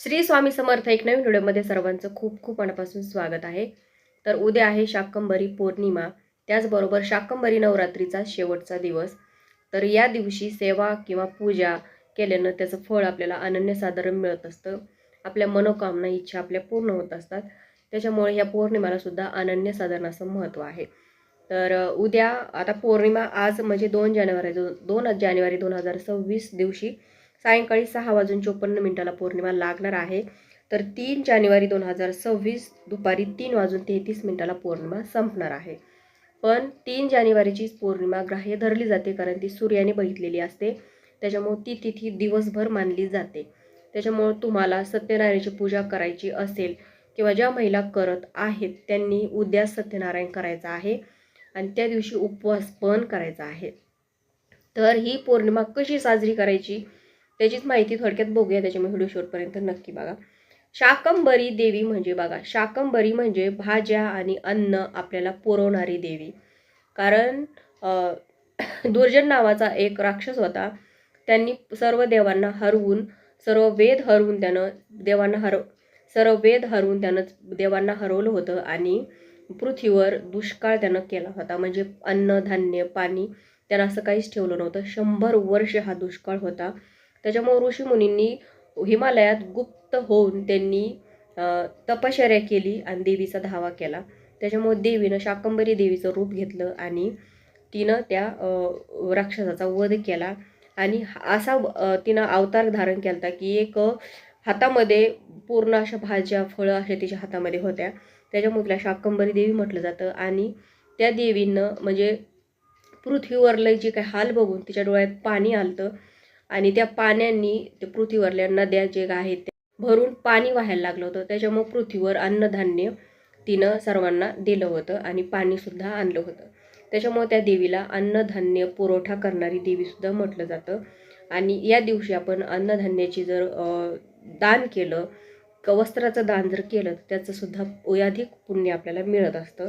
श्री स्वामी समर्थ एक नवीन व्हिडिओमध्ये सर्वांचं खूप खूप मनापासून स्वागत आहे. तर उद्या आहे शाकंबरी पौर्णिमा. त्याचबरोबर शाकंबरी नवरात्रीचा शेवटचा दिवस. तर या दिवशी सेवा किंवा पूजा केल्यानं त्याचं फळ आपल्याला अनन्यसाधारण मिळत असतं. आपल्या मनोकामना इच्छा आपल्या पूर्ण होत असतात. त्याच्यामुळे ह्या पौर्णिमाला सुद्धा अनन्यसाधारण असं महत्त्व आहे. तर उद्या आता पौर्णिमा आज म्हणजे दोन जानेवारी दोन जानेवारी दोन हजार सव्वीस दिवशी सायंकाळी सहा वाजून चोपन्न मिनिटाला पौर्णिमा लागणार आहे. तर तीन जानेवारी दोन हजार सव्वीस दुपारी तीन वाजून तेहतीस मिनिटाला पौर्णिमा संपणार आहे. पण तीन जानेवारीचीच पौर्णिमा ग्राह्य धरली जाते कारण ती सूर्याने बघितलेली असते. त्याच्यामुळे ती तिथी दिवसभर मानली जाते. त्याच्यामुळं तुम्हाला सत्यनारायणाची पूजा करायची असेल किंवा ज्या महिला करत आहेत त्यांनी उद्या सत्यनारायण करायचा आहे आणि त्या दिवशी उपवास पण करायचा आहे. तर ही पौर्णिमा कशी साजरी करायची? त्याचीच माहिती थोडक्यात बघूया त्याच्यामुळे व्हिडिओ शॉर्टपर्यंत नक्की बघा. शाकंबरी देवी म्हणजे बघा शाकंबरी म्हणजे भाज्या आणि अन्न आपल्याला पुरवणारी देवी. कारण दुर्जन नावाचा एक राक्षस होता. त्यांनी सर्व देवांना हरवून सर्व वेद हरवून त्यानं देवांना हरव सर्व वेद हरवून त्यानं देवांना हरवलं होतं आणि पृथ्वीवर दुष्काळ त्यानं केला होता. म्हणजे अन्न धान्य पाणी त्यानं असं काहीच ठेवलं नव्हतं. शंभर वर्ष हा दुष्काळ होता. त्याच्यामुळे ऋषीमुनींनी हिमालयात गुप्त होऊन त्यांनी तपश्चर्या केली आणि देवीचा धावा केला. त्याच्यामुळे देवीनं शाकंबरी देवीचं रूप घेतलं आणि तिनं त्या राक्षसाचा वध केला. आणि असा तिनं अवतार धारण केला होता की एक हातामध्ये पूर्ण अशा भाज्या फळं अशा तिच्या हातामध्ये होत्या. त्याच्यामुळे तिला शाकंबरी देवी म्हटलं जातं आणि त्या देवीनं म्हणजे पृथ्वीवरलं जे काही हाल बघून तिच्या डोळ्यात पाणी आलतं आणि त्या पाण्यानी ते पृथ्वीवरल्या नद्या जे आहेत त्या भरून पाणी व्हायला लागलं होतं. त्याच्यामुळं पृथ्वीवर अन्नधान्य तिनं सर्वांना दिलं होतं आणि पाणीसुद्धा आणलं होतं. त्याच्यामुळे त्या देवीला अन्नधान्य पुरवठा करणारी देवीसुद्धा म्हटलं जातं. आणि या दिवशी आपण अन्नधान्याची जर दान केलं क वस्त्राचं दान जर केलं तर त्याचंसुद्धा अधिक पुण्य आपल्याला मिळत असतं.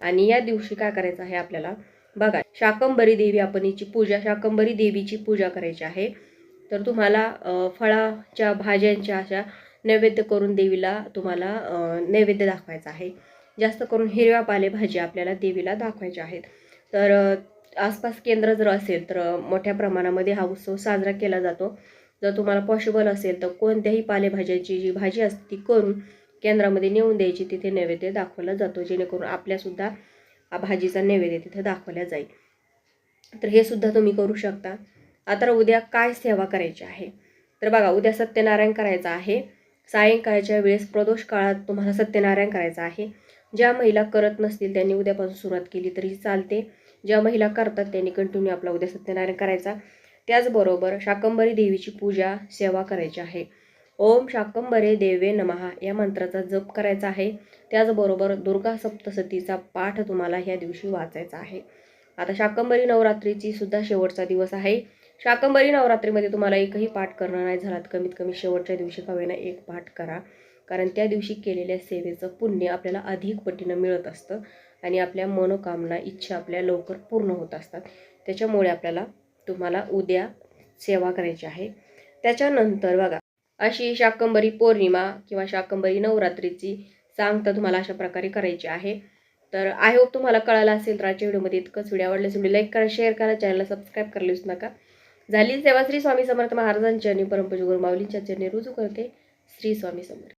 आणि या दिवशी काय करायचं आहे आपल्याला? बघा शाकंबरी देवी आपण पूजा शाकंबरी देवीची पूजा करायची आहे. तर तुम्हाला फळाच्या भाज्यांच्या अशा नैवेद्य करून देवीला तुम्हाला नैवेद्य दाखवायचा आहे. जास्त करून हिरव्या पालेभाज्या आपल्याला देवीला दाखवायच्या आहेत. तर आसपास केंद्र जर असेल तर मोठ्या प्रमाणामध्ये हा उत्सव साजरा केला जातो. जर तुम्हाला पॉसिबल असेल तर कोणत्याही पालेभाज्याची जी भाजी असते ती करून केंद्रामध्ये नेऊन द्यायची तिथे नैवेद्य दाखवला जातो. जेणेकरून आपल्यासुद्धा भाजीचा नैवेद्य तिथं दाखवला जाईल. तर हे सुद्धा तुम्ही करू शकता. आता उद्या काय सेवा करायची आहे? तर बघा उद्या सत्यनारायण करायचा आहे. सायंकाळच्या वेळेस प्रदोष काळात तुम्हाला सत्यनारायण करायचं आहे. ज्या महिला करत नसतील त्यांनी उद्यापासून सुरुवात केली तरी चालते. ज्या महिला करतात त्यांनी कंटिन्यू आपला उद्या सत्यनारायण करायचा. त्याचबरोबर शाकंबरी देवीची पूजा सेवा करायची आहे. ओम शाकंबरे देवे नमहा या मंत्राचा जप करायचा आहे. त्याचबरोबर दुर्गा सप्तसतीचा पाठ तुम्हाला ह्या दिवशी वाचायचा आहे. आता शाकंबरी नवरात्रीची सुद्धा शेवटचा दिवस आहे. शाकंबरी नवरात्रीमध्ये तुम्हाला एकही पाठ करणं नाही झाला कमीत कमी शेवटच्या दिवशी का एक पाठ करा. कारण त्या दिवशी केलेल्या सेवेचं पुण्य आपल्याला अधिक पटीनं मिळत असतं आणि आपल्या मनोकामना इच्छा आपल्या लवकर पूर्ण होत असतात. त्याच्यामुळे आपल्याला तुम्हाला उद्या सेवा करायची आहे. त्याच्यानंतर बघा अशी शाकंबरी पौर्णिमा किंवा शाकंबरी नवरात्रीची सांगता तुम्हाला अशा प्रकारे करायची आहे. तर आय होप तुम्हाला कळालं असेल तर आजच्या व्हिडिओमध्ये इतकंच. व्हिडिओ आवडल्यास व्हिडिओ लाईक करा शेअर करा चॅनलला सबस्क्राईब करायला विसरू नका. झाली सेवा श्री स्वामी समर्थ महाराजांच्या आणि परमपूज गुरुमाऊलींच्या चरणी. रुजू करते श्री स्वामी समर्थ.